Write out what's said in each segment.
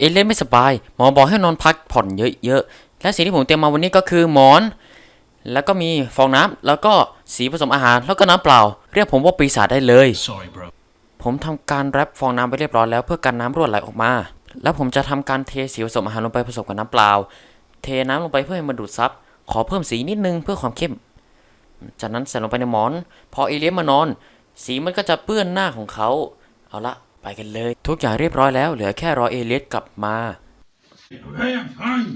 เอเลียนไม่สบาย หมอบอกให้นอนพักผ่อนเยอะๆ และสิ่งที่ผมเตรียมมาวันนี้ก็คือหมอน แล้วก็มีฟองน้ำแล้วก็สีผสมอาหาร แล้วก็น้ำเปล่า เรียกผมว่าปีศาจได้เลย Sorry, bro. ผมทำการแรปฟองน้ำไปเรียบร้อยแล้วเพื่อกันน้ำรั่วไหลออกมา แล้วผมจะทำการเทสีผสมอาหารลงไปผสมกับน้ำเปล่า เทน้ำลงไปเพื่อให้มันดูดซับ ขอเพิ่มสีนิดนึงเพื่อความเข้ม จากนั้นใส่ลงไปในหมอน พอเอเลียนมานอน สีมันก็จะเปื้อนหน้าของเขา เอาละ ไปกันเลย ทุกอย่างเรียบร้อยแล้ว เหลือแค่รอเอเลียนกลับมา Hey, I'm fine.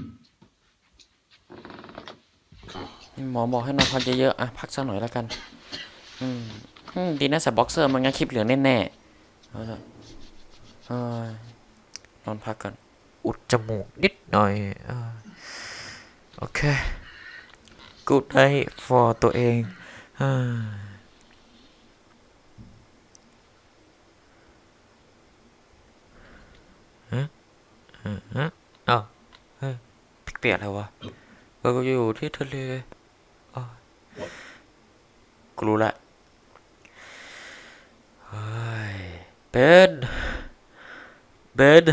หมอบอกให้นอนพักเยอะๆ อะ พักสักหน่อยแล้วกันอืมอืมดีนะใส่บ็อกเซอร์มันงั้นคลิปเหลืองแน่ๆเอาละเอ้ยนอนพักก่อน อุดจมูกนิดหน่อยอ่าโอเคกูได้ for ตัวเองอ่าฮะฮะฮะ อ้าวเฮ้ยเปียกอะไรวะเออกูอยู่ที่ทะเลอ้าวกูรู้ละเฮ้ยเบนเบน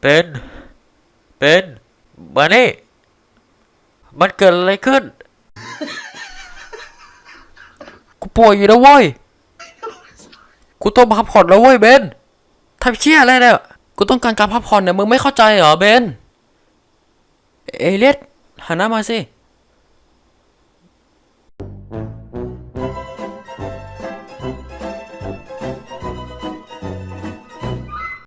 เป็นเป็นมานี่มันเกิดอะไรขึ้น กู ป่วยอยู่แล้วเว้ย กูต้องพักผ่อนแล้วเว้ยเบนทำเชี่ยอะไรเนี่ย กูต้องการการพักผ่อนเนี่ยมึงไม่เข้าใจเหรอเบน เอเลียสหันหน้ามาสิ